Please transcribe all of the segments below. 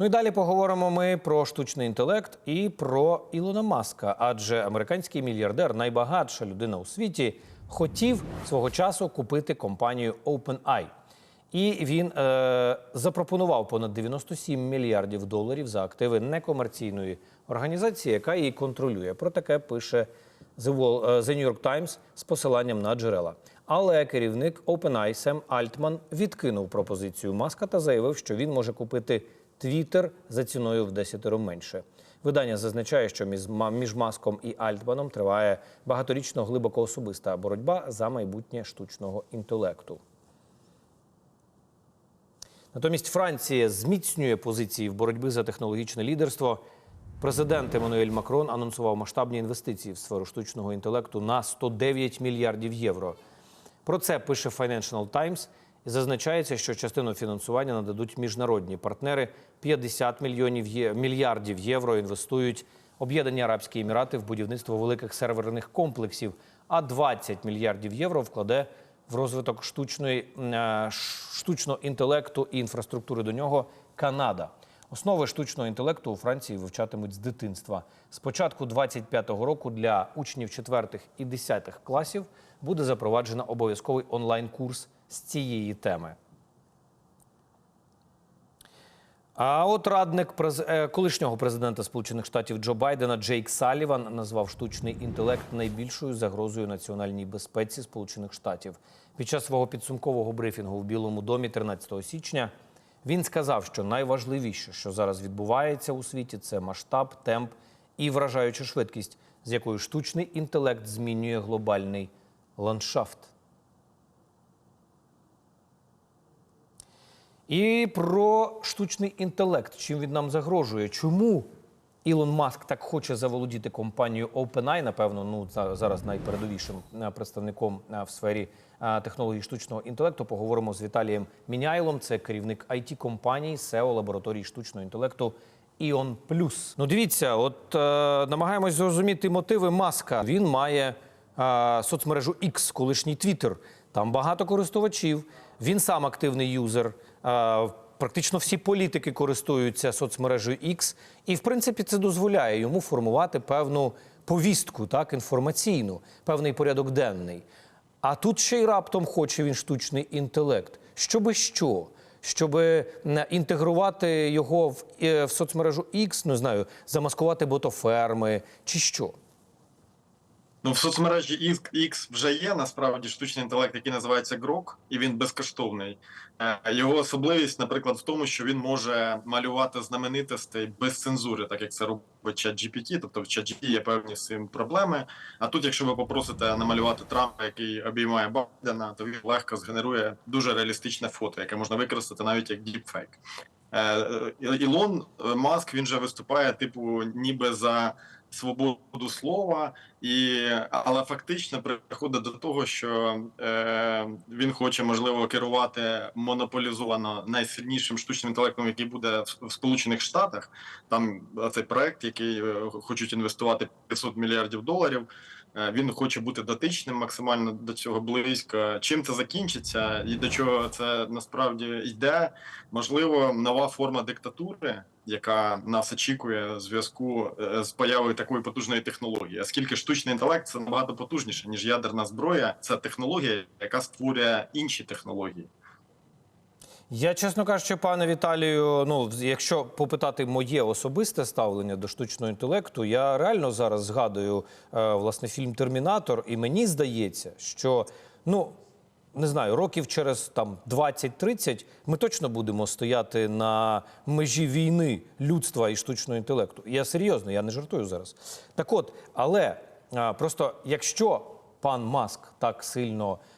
Ну і далі поговоримо ми про штучний інтелект і про Ілона Маска, адже американський мільярдер, найбагатша людина у світі, хотів свого часу купити компанію OpenAI. І він е, запропонував понад 97 мільярдів доларів за активи некомерційної організації, яка її контролює. Про таке пише The, Wall, е, New York Times з посиланням на джерела. Але керівник OpenAI Сем Альтман відкинув пропозицію Маска та заявив, що він може купити Twitter за ціною в десятеро менше. Видання зазначає, що між Маском і Альтманом триває багаторічно глибоко особиста боротьба за майбутнє штучного інтелекту. Натомість Франція зміцнює позиції в боротьбі за технологічне лідерство. Президент Еммануель Макрон анонсував масштабні інвестиції в сферу штучного інтелекту на 109 мільярдів євро. Про це пише Financial Times зазначається, що частину фінансування нададуть міжнародні партнери. 50 мільйонів є- мільярдів євро інвестують Об'єднані Арабські Емірати в будівництво великих серверних комплексів, а 20 мільярдів євро вкладе в розвиток штучної, е, штучного інтелекту і інфраструктури до нього Канада. Основи штучного інтелекту у Франції вивчатимуть з дитинства. З початку 25-го року для учнів 4 і 10 класів буде запроваджено обов'язковий онлайн-курс з цієї теми. А от радник е, колишнього президента Сполучених Штатів Джо Байдена Джейк Саліван назвав штучний інтелект найбільшою загрозою національній безпеці Сполучених Штатів. Під час свого підсумкового брифінгу в Білому домі 13 січня він сказав, що найважливіше, що зараз відбувається у світі, це масштаб, темп і вражаюча швидкість, з якою штучний інтелект змінює глобальний ландшафт. І про штучний інтелект. Чим він нам загрожує? Чому Ілон Маск так хоче заволодіти компанією OpenAI, напевно, ну зараз найпередовішим е, представником е, в сфері е, технологій штучного інтелекту. Поговоримо з Віталієм Міняйлом. Це керівник it компанії SEO лабораторії штучного інтелекту. Іон Плюс. Ну, дивіться, от е, намагаємось зрозуміти мотиви Маска. Він має соцмережу X, колишній Twitter. Там багато користувачів. Він сам активний юзер. Практично всі політики користуються соцмережею X, і в принципі це дозволяє йому формувати певну повістку, так інформаційну, певний порядок денний. А тут ще й раптом хоче він штучний інтелект. Щоби що? Щоб інтегрувати його в, е, в соцмережу X, не знаю, замаскувати ботоферми чи що. Ну, в соцмережі X, вже є насправді штучний інтелект, який називається Grok, і він безкоштовний. Е, Його особливість, наприклад, в тому, що він може малювати знаменитостей без цензури, так як це робить ChatGPT, тобто в ChatGPT є певні з цим проблеми. А тут, якщо ви попросите намалювати Трампа, який обіймає Байдена, то він легко згенерує дуже реалістичне фото, яке можна використати навіть як діпфейк. Е, е, Ілон Маск він же виступає, типу, ніби за свободу слова, і але фактично приходить до того, що е, він хоче можливо керувати монополізовано найсильнішим штучним інтелектом, який буде в, Сполучених Штатах. Там цей проект, який е, хочуть інвестувати 500 мільярдів доларів. Е, Він хоче бути дотичним максимально до цього близько. Чим це закінчиться і до чого це насправді йде? Можливо, нова форма диктатури, яка нас очікує в зв'язку е, з появою такої потужної технології. Оскільки штучний інтелект це набагато потужніше ніж ядерна зброя, це технологія, яка створює інші технології. Я, чесно кажучи, пане Віталію, ну якщо попитати моє особисте ставлення до штучного інтелекту, я реально зараз згадую е, власне фільм Термінатор, і мені здається, що ну. Не знаю, років через там 20-30 ми точно будемо стояти на межі війни людства і штучного інтелекту. Я серйозно, я не жартую зараз. Так от, але а, просто якщо пан Маск так сильно е,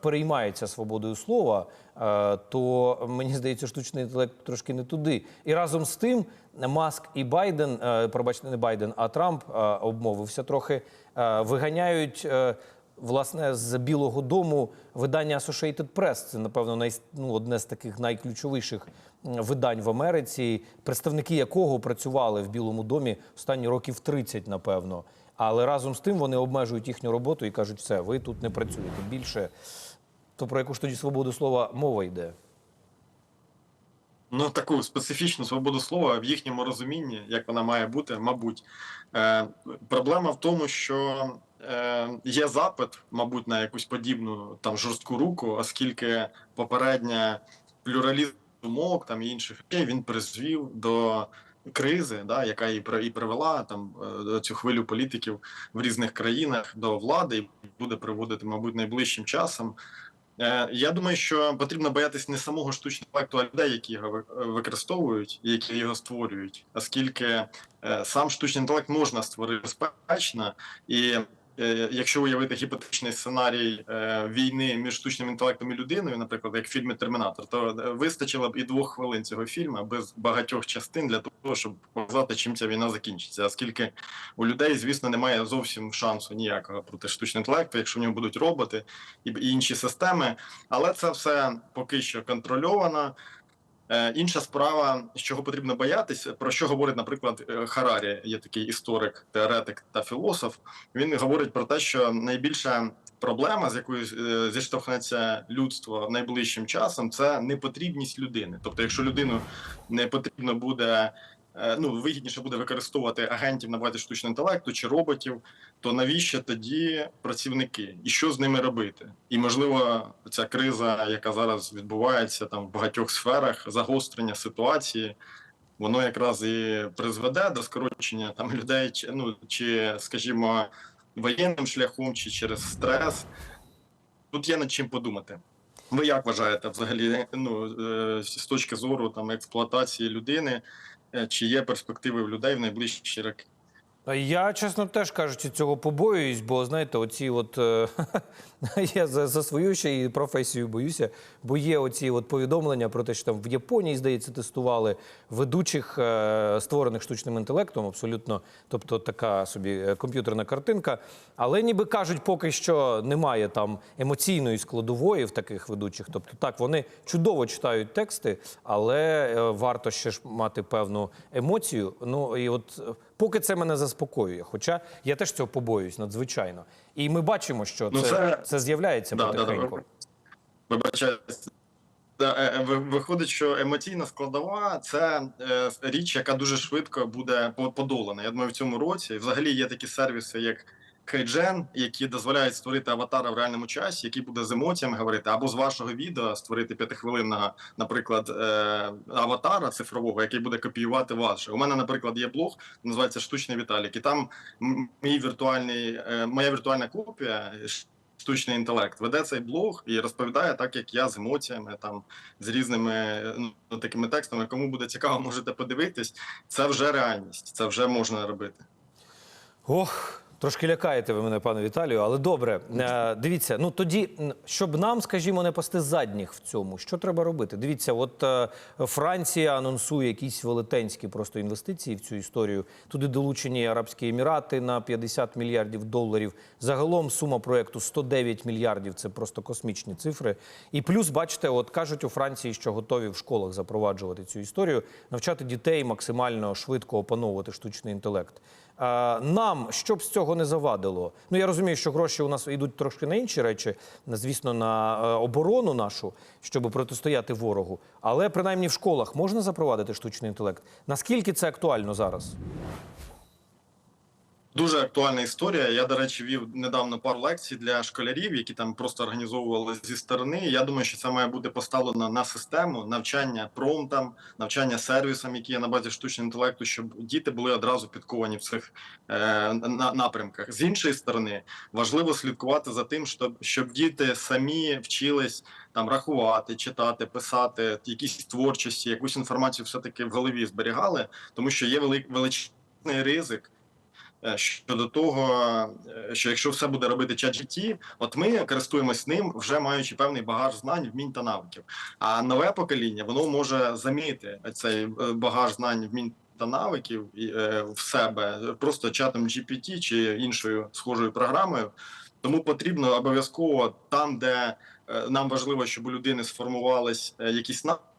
переймається свободою слова, е, то мені здається, штучний інтелект трошки не туди. І разом з тим Маск і Байден, е, пробачте, не Байден, а Трамп е, обмовився трохи, е, виганяють. Е, Власне, з Білого Дому видання Associated Press, це, напевно, най, ну, одне з таких найключовіших видань в Америці, представники якого працювали в Білому домі останні років 30, напевно. Але разом з тим вони обмежують їхню роботу і кажуть, все, ви тут не працюєте більше. То про яку ж тоді свободу слова мова йде? Ну, таку специфічну свободу слова в їхньому розумінні, як вона має бути, мабуть. Е, проблема в тому, що е, є запит, мабуть, на якусь подібну там жорстку руку, оскільки попередня плюралізм думок там і інших він призвів до кризи, да, яка і і привела там е, цю хвилю політиків в різних країнах до влади і буде приводити, мабуть, найближчим часом. Е, Я думаю, що потрібно боятися не самого штучного інтелекту, а людей, які його е, використовують які його створюють, оскільки сам штучний інтелект можна створити безпечно, і якщо уявити гіпотетичний сценарій е, війни між штучним інтелектом і людиною, наприклад, як в фільмі Термінатор, то е, вистачило б і двох хвилин цього фільму без багатьох частин для того, щоб показати, чим ця війна закінчиться, оскільки у людей, звісно, немає зовсім шансу ніякого проти штучного інтелекту, якщо в нього будуть роботи і інші системи. Але це все поки що контрольовано. Е, Інша справа, з чого потрібно боятися, про що говорить, наприклад, е, Харарі, є такий історик, теоретик та філософ. Він говорить про те, що найбільша проблема, з якою е, зіштовхнеться людство найближчим часом, це непотрібність людини. Тобто, якщо людину не потрібно буде. Е, Ну, вигідніше буде використовувати агентів на базі штучного інтелекту чи роботів, то навіщо тоді працівники і що з ними робити? І можливо, ця криза, яка зараз відбувається там в багатьох сферах, загострення ситуації, воно якраз і призведе до скорочення там людей, чи ну чи, скажімо, воєнним шляхом, чи через стрес. Тут є над чим подумати. Ви як вважаєте, взагалі, ну е, з точки зору там експлуатації людини, чи є перспективи в людей в найближчі роки? Я, чесно теж кажучи, цього побоююсь, бо знаєте, оці от е, я за, за свою ще і професію боюся, бо є оці от повідомлення про те, що там в Японії, здається, тестували ведучих, е, створених штучним інтелектом, абсолютно, тобто така собі е, комп'ютерна картинка. Але ніби кажуть, поки що немає там емоційної складової в таких ведучих. Тобто, так, вони чудово читають тексти, але е, варто ще ж мати певну емоцію. Ну і от е, поки це мене заспокоює. Хоча я теж цього побоююсь надзвичайно. І ми бачимо, що Ну, це, це- це з'являється Да, да, да. потихеньку. Да, е, е, ви- Виходить, що емоційна складова це е, річ, яка дуже швидко буде подолана. Я думаю, в цьому році взагалі є такі сервіси, як Кейджен, які дозволяють створити аватара в реальному часі, який буде з емоціями говорити, або з вашого відео створити п'ятихвилинного, наприклад, е, аватара цифрового, який буде копіювати ваше. У мене, наприклад, є блог, називається Штучний Віталік, і там мій віртуальний, е, моя віртуальна копія. Штучний інтелект веде цей блог і розповідає так, як я з емоціями, там з різними ну такими текстами. Кому буде цікаво, можете подивитись. Це вже реальність, це вже можна робити. Ох, трошки лякаєте ви мене, пане Віталію, але добре. Е, дивіться, ну тоді, щоб нам, скажімо, не пасти задніх в цьому, що треба робити? Дивіться, от е, Франція анонсує якісь велетенські просто інвестиції в цю історію. Туди долучені Арабські Емірати на 50 мільярдів доларів. Загалом сума проекту 109 мільярдів. Це просто космічні цифри. І плюс, бачите, от кажуть у Франції, що готові в школах запроваджувати цю історію, навчати дітей максимально швидко опановувати штучний інтелект. Е, Нам щоб з цього не завадило? Ну я розумію, що гроші у нас йдуть трошки на інші речі, звісно, на е, оборону нашу, щоб протистояти ворогу. Але принаймні в школах можна запровадити штучний інтелект. Наскільки це актуально зараз? Дуже актуальна історія. Я, до речі, вів недавно пару лекцій для школярів, які там просто організовували зі сторони. Я думаю, що це має бути поставлено на систему навчання промптам, навчання сервісам, які є на базі штучного інтелекту, щоб діти були одразу підковані в цих е, на- напрямках. З іншої сторони, важливо слідкувати за тим, щоб, щоб діти самі вчились там рахувати, читати, писати, якісь творчості, якусь інформацію все таки в голові зберігали, тому що є велик, ризик. Е, щодо того, е, що якщо все буде робити ChatGPT, от ми користуємось ним, вже маючи певний багаж знань, вмінь та навиків. А нове покоління воно може замінити цей е, багаж знань, вмінь та навиків в себе просто чатом GPT чи іншою схожою програмою. Тому потрібно обов'язково там, де нам важливо, щоб у людини сформувались якісь навики.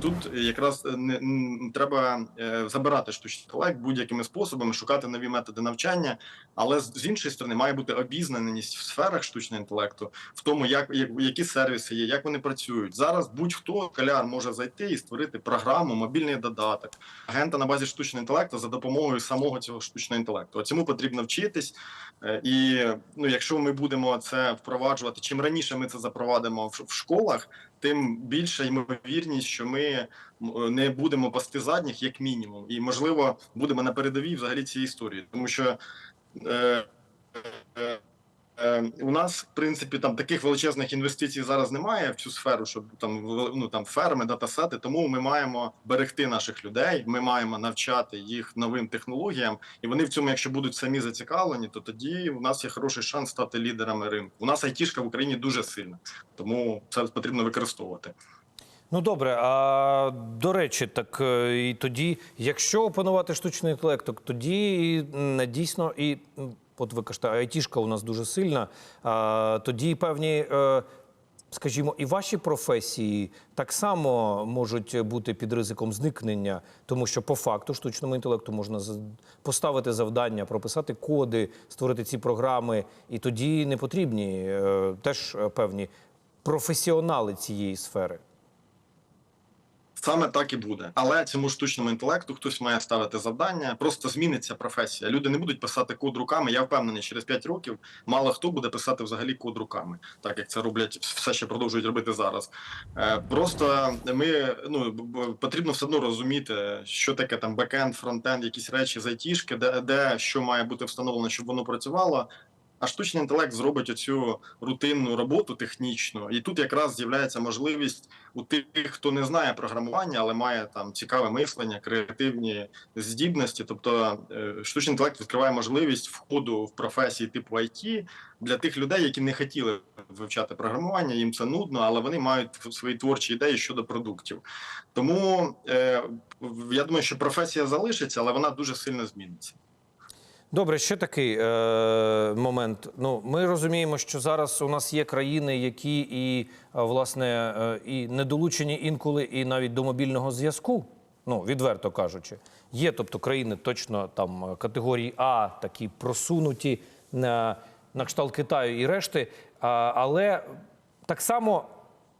Тут якраз не, н- треба е, забирати штучний інтелект будь-якими способами, шукати нові методи навчання. Але з, іншої сторони має бути обізнаність в сферах штучного інтелекту, в тому, як, як які сервіси є, як вони працюють. Зараз будь-хто школяр може зайти і створити програму, мобільний додаток, агента на базі штучного інтелекту за допомогою самого цього штучного інтелекту. Цьому потрібно вчитись. Е, І ну, якщо ми будемо це впроваджувати, чим раніше ми це запровадимо в школах, тим більша ймовірність, що ми не будемо пасти задніх, як мінімум, і можливо будемо на передовій взагалі цієї історії, тому що. Е, е, Е, у нас, в принципі, там таких величезних інвестицій зараз немає в цю сферу, щоб там ну там ферми, датасети. Тому ми маємо берегти наших людей. Ми маємо навчати їх новим технологіям, і вони в цьому, якщо будуть самі зацікавлені, то тоді у нас є хороший шанс стати лідерами ринку. У нас айтішка в Україні дуже сильна, тому це потрібно використовувати. Ну добре, а до речі, так е, і тоді, якщо опанувати штучний інтелект, тоді дійсно і от ви кажете, айтішка у нас дуже сильна. А, тоді певні, е, скажімо, і ваші професії так само можуть бути під ризиком зникнення, тому що по факту штучному інтелекту можна поставити завдання, прописати коди, створити ці програми, і тоді не потрібні е, теж певні професіонали цієї сфери. Саме так і буде, але цьому штучному інтелекту хтось має ставити завдання. Просто зміниться професія. Люди не будуть писати код руками. Я впевнений, через 5 років мало хто буде писати взагалі код руками, так як це роблять все ще продовжують робити зараз. Е, Просто ми ну потрібно все одно розуміти, що таке там бекенд, фронтенд, якісь речі з айтішки, де, де що має бути встановлено, щоб воно працювало. А штучний інтелект зробить оцю рутинну роботу технічну, і тут якраз з'являється можливість у тих, хто не знає програмування, але має там цікаве мислення, креативні здібності. Тобто е, штучний інтелект відкриває можливість входу в професії типу IT для тих людей, які не хотіли вивчати програмування, їм це нудно, але вони мають свої творчі ідеї щодо продуктів. Тому е, я думаю, що професія залишиться, але вона дуже сильно зміниться. Добре, ще такий е, момент. Ну, ми розуміємо, що зараз у нас є країни, які і е, власне е, і не долучені інколи, і навіть до мобільного зв'язку. Ну, відверто кажучи, є, тобто країни точно там е, категорії А, такі просунуті на, на кшталт Китаю і решти. А, але так само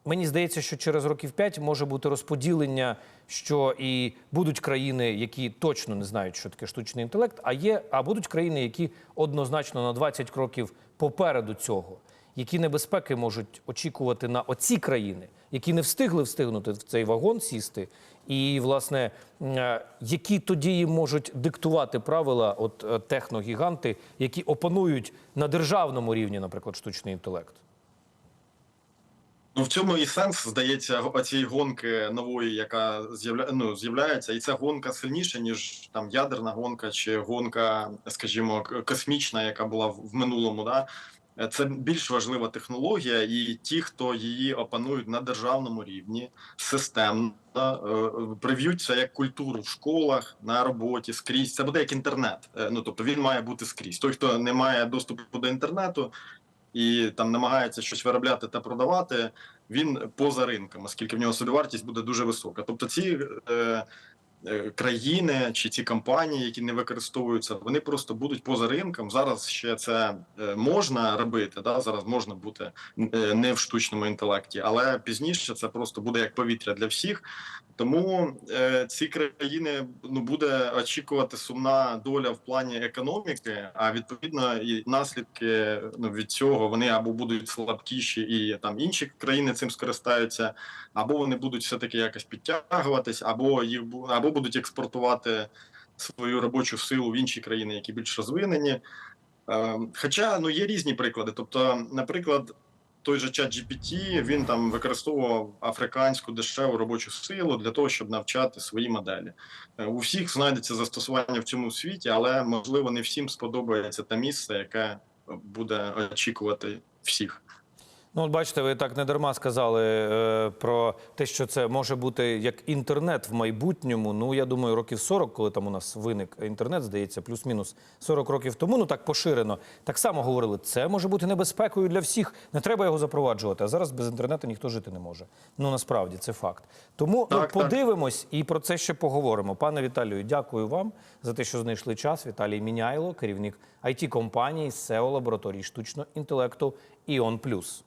Мені здається, що через років 5 може бути розподілення, що і будуть країни, які точно не знають, що таке штучний інтелект, а є, а будуть країни, які однозначно на 20 кроків попереду цього. Які небезпеки можуть очікувати на оці країни, які не встигли встигнути в цей вагон сісти, і власне е, які тоді їм можуть диктувати правила, от е, техногіганти, які опанують на державному рівні, наприклад, штучний інтелект. Ну в цьому і сенс здається оцієї гонки нової, яка з'явля... ну, з'являється, і ця гонка сильніша ніж там ядерна гонка чи гонка, скажімо, космічна, яка була в минулому. Да? Це більш важлива технологія, і ті, хто її опанують на державному рівні, системно е, прив'ють це як культуру в школах, на роботі, скрізь. Це буде як інтернет. Е, Ну тобто він має бути скрізь. Той, хто не має доступу до інтернету, і там намагається щось виробляти та продавати, він поза ринком, оскільки в нього собівартість буде дуже висока. Тобто ці е, країни чи ці компанії, які не використовуються, вони просто будуть поза ринком. Зараз ще це е, можна робити. Да? Зараз можна бути е, не в штучному інтелекті, але пізніше це просто буде як повітря для всіх. Тому е, ці країни ну буде очікувати сумна доля в плані економіки. А відповідно, і наслідки ну від цього вони або будуть слабкіші, і там інші країни цим скористаються, або вони будуть все таки якось підтягуватись, або їх бу- або будуть експортувати свою робочу силу в інші країни, які більш розвинені. Е, Хоча ну є різні приклади. Тобто, наприклад, той же чат GPT, він там використовував африканську дешеву робочу силу для того, щоб навчати свої моделі. Е, У всіх знайдеться застосування в цьому світі, але можливо не всім сподобається те місце, яке буде очікувати всіх. Ну, от бачите, ви так не дарма сказали е, про те, що це може бути як інтернет в майбутньому. Ну, я думаю, років 40, коли там у нас виник інтернет, здається, плюс-мінус 40 років тому, ну так поширено. Так само говорили, це може бути небезпекою для всіх. Не треба його запроваджувати. А зараз без інтернету ніхто жити не може. Ну насправді це факт. Тому ну, Так, так. подивимось і про це ще поговоримо. Пане Віталію, дякую вам за те, що знайшли час. Віталій Міняйло, керівник it компанії SEO лабораторії штучного інтелекту Іон Плюс.